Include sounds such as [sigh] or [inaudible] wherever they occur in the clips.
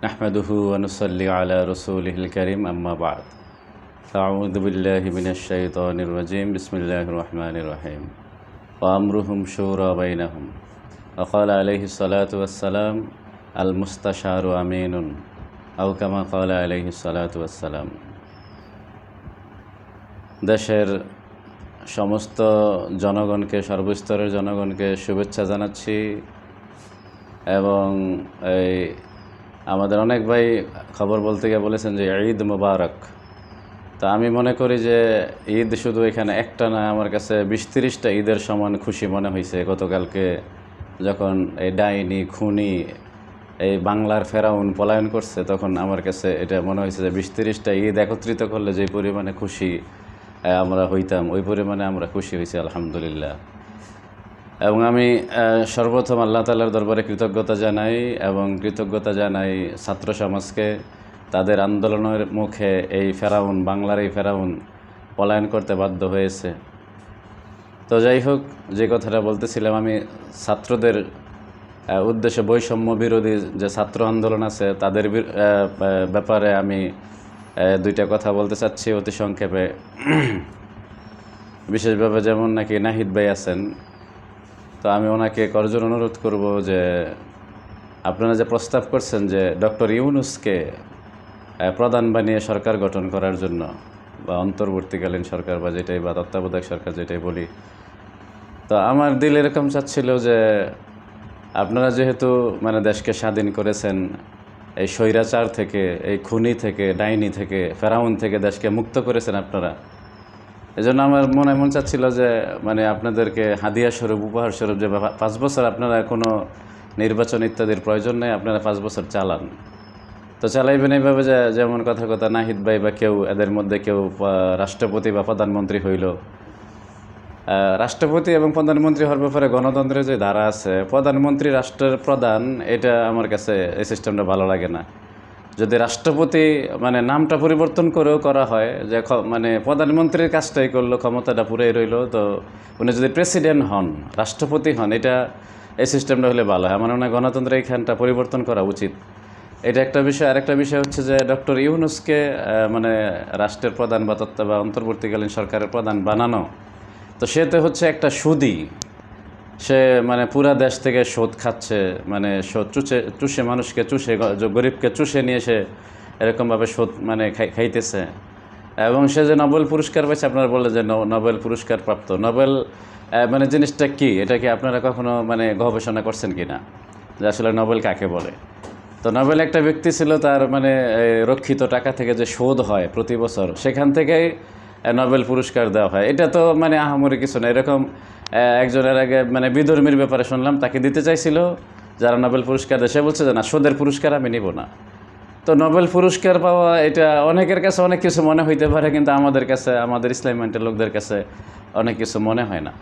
নাহমাদুহু অনুসল্লি আলা রসুলহিল করিম আম্মাবাদ আউদুবিল্লাহিবিনশাইতনিরজিম বিসমিল্লাহ রহমান রহিম ওয়ামরুহুম শৌরাবাইনাহুম অকাল আলহি সালাত ওয়াসালাম আল মুস্তাশারু আমিনুন আউকামা কাল আলহি সালাত ওয়াসালাম দেশের সমস্ত জনগণকে, সর্বস্তরের জনগণকে শুভেচ্ছা জানাচ্ছি এবং এই আমাদের অনেক ভাই খবর বলতে গিয়ে বলেছেন যে ঈদ মুবারক। তা আমি মনে করি যে ঈদ শুধু এখানে একটা না, আমার কাছে বিশ তিরিশটা ঈদের সমান খুশি মনে হয়েছে গতকালকে যখন এই ডাইনি, খুনি, এই বাংলার ফেরাউন পলায়ন করছে, তখন আমার কাছে এটা মনে হয়েছে যে বিশ তিরিশটা ঈদ একত্রিত করলে যে পরিমাণে খুশি আমরা হইতাম, ওই পরিমাণে আমরা খুশি হয়েছি আলহামদুলিল্লাহ। এবং আমি সর্বপ্রথম আল্লাহ তালার দরবারে কৃতজ্ঞতা জানাই এবং কৃতজ্ঞতা জানাই ছাত্র সমাজকে তাদের আন্দোলনের মুখে এই ফেরাউন, বাংলার এই ফেরাউন পলায়ন করতে বাধ্য হয়েছে। তো যাই হোক, যে কথাটা বলতেছিলাম, আমি ছাত্রদের উদ্দেশ্যে বৈষম্য বিরোধী যে ছাত্র আন্দোলন আছে, তাদের ব্যাপারে আমি দুইটা কথা বলতে চাচ্ছি অতি সংক্ষেপে। [clears throat] বিশেষভাবে যেমন নাকি নাহিদ ভাই আছেন তো আমি ওনাকে করজোর অনুরোধ করব যে আপনারা যে প্রস্তাব করছেন যে ডক্টর ইউনুসকে প্রধান বানিয়ে সরকার গঠন করার জন্য, বা অন্তর্বর্তীকালীন সরকার বা যেটাই, বা তত্ত্বাবধায়ক সরকার যেটাই বলি, তো আমার দিল এরকম চাচ্ছিল যে আপনারা যেহেতু মানে দেশকে স্বাধীন করেছেন, এই স্বৈরাচার থেকে, এই খুনি থেকে, ডাইনি থেকে, ফেরাউন থেকে দেশকে মুক্ত করেছেন আপনারা এই জন্য আমার মনে মন চাচ্ছিল যে মানে আপনাদেরকে হাদিয়া স্বরূপ, উপহার স্বরূপ যে পাঁচ বছর আপনারা কোনো নির্বাচন ইত্যাদির প্রয়োজন নেই, আপনারা পাঁচ বছর চালান। তো চালাইবেন এইভাবে যে যেমন কথা কথা, নাহিদ ভাই বা কেউ, এদের মধ্যে কেউ রাষ্ট্রপতি বা প্রধানমন্ত্রী হইল। রাষ্ট্রপতি এবং প্রধানমন্ত্রী হওয়ার ব্যাপারে গণতন্ত্রের যে ধারা আছে, প্রধানমন্ত্রী, রাষ্ট্রের প্রধান, এটা আমার কাছে এই সিস্টেমটা ভালো লাগে না। যদি রাষ্ট্রপতি মানে নামটা পরিবর্তন করেও করা হয়, যে মানে প্রধানমন্ত্রীর কাজটাই করল, ক্ষমতাটা পুরাই রইল, তো উনি যদি প্রেসিডেন্ট হন, রাষ্ট্রপতি হন, এটা এই সিস্টেমটা হলে ভালো হয়। আমার মনে হয় গণতন্ত্রের এইখানটা পরিবর্তন করা উচিত। এটা একটা বিষয়। আরেকটা বিষয় হচ্ছে যে ডক্টর ইউনুসকে মানে রাষ্ট্রের প্রধান বা তত্ত্ব বা অন্তর্বর্তীকালীন সরকারের প্রধান বানানো, তো সে তো হচ্ছে একটা সুদী। সে মানে পুরা দেশ থেকে শোধ খাচ্ছে মানে শোধ চুষে চুষে মানুষকে চুষে গরিবকে চুষে নিয়ে সে এরকমভাবে শোধ মানে খাইতেছে। এবং সে যে নোবেল পুরস্কার পাইছে, আপনারা বললেন যে নোবেল পুরস্কার প্রাপ্ত। নোবেল মানে জিনিসটা কি? এটা কি আপনারা কখনো মানে গবেষণা করছেন কি না যে আসলে নোবেল কাকে বলে? তো নোবেল একটা ব্যক্তি ছিল তার মানে রক্ষিত টাকা থেকে যে শোধ হয় প্রতি বছর, সেখান থেকেই নোবেল পুরস্কার দেওয়া হয়। এটা তো মানে আহামরি কিছু না। এরকম একজনের আগে মানে বিধর্মীর ব্যাপারে শুনলাম, তাকে দিতে চাইছিল, যারা নোবেল পুরস্কার দেয়, সে বলছে যে, না শোধের পুরস্কার আমি নিব না। তো নোবেল পুরস্কার পাওয়া, এটা অনেকের কাছে অনেক কিছু মনে হইতে পারে, কিন্তু আমাদের কাছে, আমাদের ইসলামিয়ান্টের লোকদের কাছে অনেক কিছু মনে হয় না।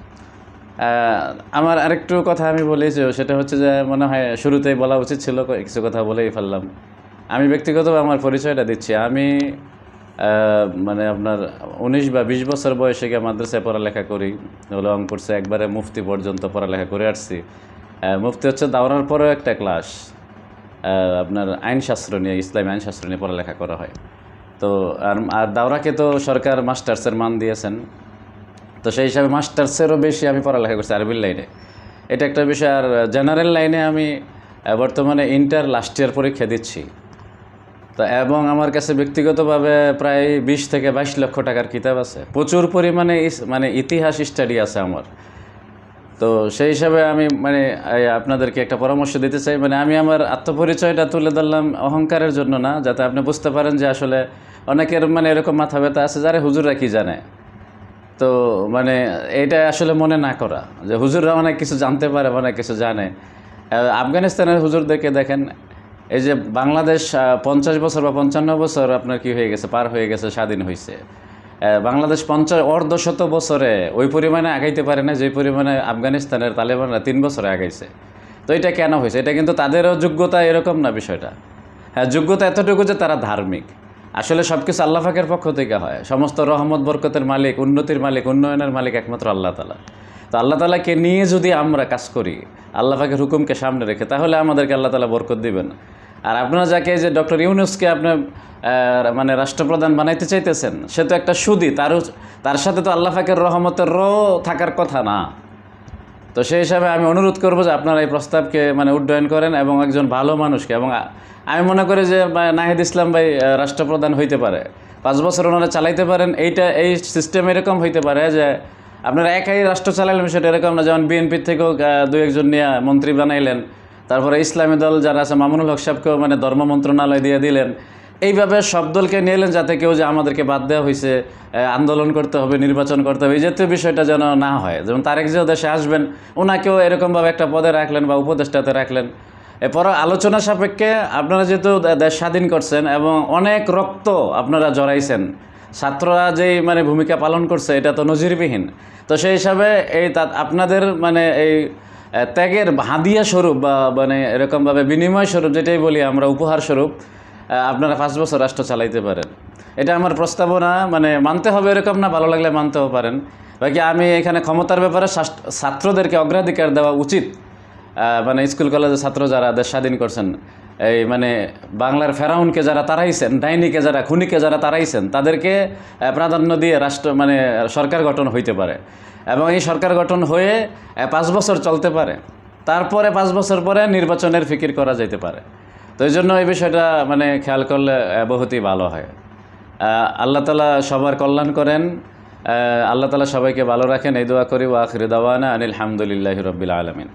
আমার আরেকটু কথা আমি বলি যে, সেটা হচ্ছে যে, মনে হয় শুরুতেই বলা উচিত ছিল কিছু কথা বলেই ফেললাম। আমি ব্যক্তিগতভাবে আমার পরিচয়টা দিচ্ছি। আমি মানে আপনার উনিশ বা বিশ বছর বয়সে গিয়ে মাদ্রাসায় পড়ালেখা করি। লং কোর্সে একবারে মুফতি পর্যন্ত পড়ালেখা করে আসছি। মুফতি হচ্ছে দাওরার পরেও একটা ক্লাস। আপনার আইনশাস্ত্র নিয়ে, ইসলামী আইনশাস্ত্র নিয়ে পড়ালেখা করা হয়। তো, আর আর দাওরাকে তো সরকার মাস্টার্সের মান দিয়েছেন। তো সেই হিসাবে মাস্টার্সেরও বেশি আমি পড়ালেখা করছি আরবির লাইনে। এটা একটা বিষয়। আর জেনারেল লাইনে আমি বর্তমানে ইন্টার লাস্ট ইয়ার পরীক্ষা দিচ্ছি। তো এবং আমার কাছে ব্যক্তিগতভাবে প্রায় বিশ থেকে বাইশ লক্ষ টাকার কিতাব আছে। প্রচুর পরিমাণে মানে ইতিহাস স্টাডি আছে আমার। তো সেই হিসাবে আমি মানে আপনাদেরকে একটা পরামর্শ দিতে চাই। মানে আমি আমার আত্মপরিচয়টা তুলে ধরলাম অহংকারের জন্য না, যাতে আপনি বুঝতে পারেন যে আসলে অনেকের মানে এরকম মাথা ব্যথা আছে, যারা হুজুররা কি জানে? তো মানে এটা আসলে মনে না করা। যে হুজুররা অনেক কিছু জানতে পারে, অনেক কিছু জানে। আফগানিস্তানের হুজুরদেরকে দেখেন এই যে বাংলাদেশ পঞ্চাশ বছর বা পঞ্চান্ন বছর আপনার কি হয়ে গেছে? পার হয়ে গেছে, স্বাধীন হয়েছে বাংলাদেশ পঞ্চাশ, অর্ধশত বছরে ওই পরিমাণে আগাইতে পারে না যে পরিমাণে আফগানিস্তানের তালেবানরা তিন বছরে আগাইছে। তো এটা কেন হয়েছে এটা কিন্তু তাদেরও যোগ্যতা এরকম না বিষয়টা। হ্যাঁ যোগ্যতা এতটুকু যে তারা ধার্মিক। আসলে সব কিছু আল্লাহ পাকের পক্ষ থেকে হয়। সমস্ত রহমত, বরকতের মালিক, উন্নতির মালিক, উন্নয়নের মালিক একমাত্র আল্লাহ তালা। তো আল্লাহ তালাকে নিয়ে যদি আমরা কাজ করি, আল্লাহ পাকের হুকুমকে সামনে রেখে, তাহলে আমাদেরকে আল্লাহ তালা বরকত দিবেন। আর আপনারা যাকে যে ডক্টর ইউনুসকে আপনার মানে রাষ্ট্রপ্রধান বানাইতে চাইতেছেন, সে তো একটা সুদি তারও তার সাথে তো আল্লাহ ফাকের রহমতের র থাকার কথা না। তো সেই হিসাবে আমি অনুরোধ করব যে আপনারা এই প্রস্তাবকে মানে উড্ডয়ন করেন এবং একজন ভালো মানুষকে, এবং আমি মনে করি যে নাহিদ ইসলাম ভাই রাষ্ট্রপ্রধান হইতে পারে। পাঁচ বছর ওনারা চালাইতে পারেন, এইটা, এই সিস্টেম এরকম হইতে পারে যে, আপনারা একাই রাষ্ট্র চালাইলেন সেটা এরকম না, যেমন বিএনপির থেকেও দু একজন নিয়ে মন্ত্রী বানাইলেন তারপরে ইসলামী দল যারা আছে, মামুনুল হক সাহেবকেও মানে ধর্ম মন্ত্রণালয় দিয়ে দিলেন। এইভাবে সব দলকে নিয়ে এলেন যাতে কেউ যে আমাদেরকে বাদ দেওয়া হয়েছে আন্দোলন করতে হবে, নির্বাচন করতে হবে, এই জাতীয় বিষয়টা যেন না হয়। যেমন তারেক যে দেশে আসবেন ওনাকেও এরকমভাবে একটা পদে রাখলেন বা উপদেষ্টাতে রাখলেন। এরপর আলোচনা সাপেক্ষে আপনারা যেহেতু দেশ স্বাধীন করছেন এবং অনেক রক্ত আপনারা জড়াইছেন, ছাত্ররা যেই মানে ভূমিকা পালন করছে, এটা তো নজিরবিহীন। তো সেই হিসাবে এই আপনাদের মানে এই ত্যাগের হাদিয়া স্বরূপ বা মানে এরকমভাবে বিনিময় স্বরূপ যেটাই বলি আমরা, উপহার স্বরূপ আপনারা পাঁচ বছর রাষ্ট্র চালাইতে পারেন। এটা আমার প্রস্তাবনা মানে মানতে হবে এরকম না, ভালো লাগলে মানতেও পারেন। বাকি আমি এখানে ক্ষমতার ব্যাপারে ছাত্রদেরকে অগ্রাধিকার দেওয়া উচিত। মানে স্কুল, কলেজের ছাত্র যারা দেশ স্বাধীন করছেন, এই মানে বাংলার ফেরাউনকে যারা তারাইছেন, ডাইনিকে যারা, খুনিকে যারা তাড়াইছেন তাদেরকে প্রাধান্য দিয়ে রাষ্ট্র মানে সরকার গঠন হইতে পারে। এবং এই সরকার গঠন হয়ে পাঁচ বছর চলতে পারে। তারপরে পাঁচ বছর পরে নির্বাচনের ফিকির করা যেতে পারে। তো এই জন্য এই বিষয়টা মানে খেয়াল করলে বহুতই ভালো হয়। আল্লাহ তালা সবার কল্যাণ করেন। আল্লাহ তালা সবাইকে ভালো রাখেন। এই দোয়া করি ওয়াখির দাওয়ানা আনিল হামদুলিল্লাহ রবিল আলমিন।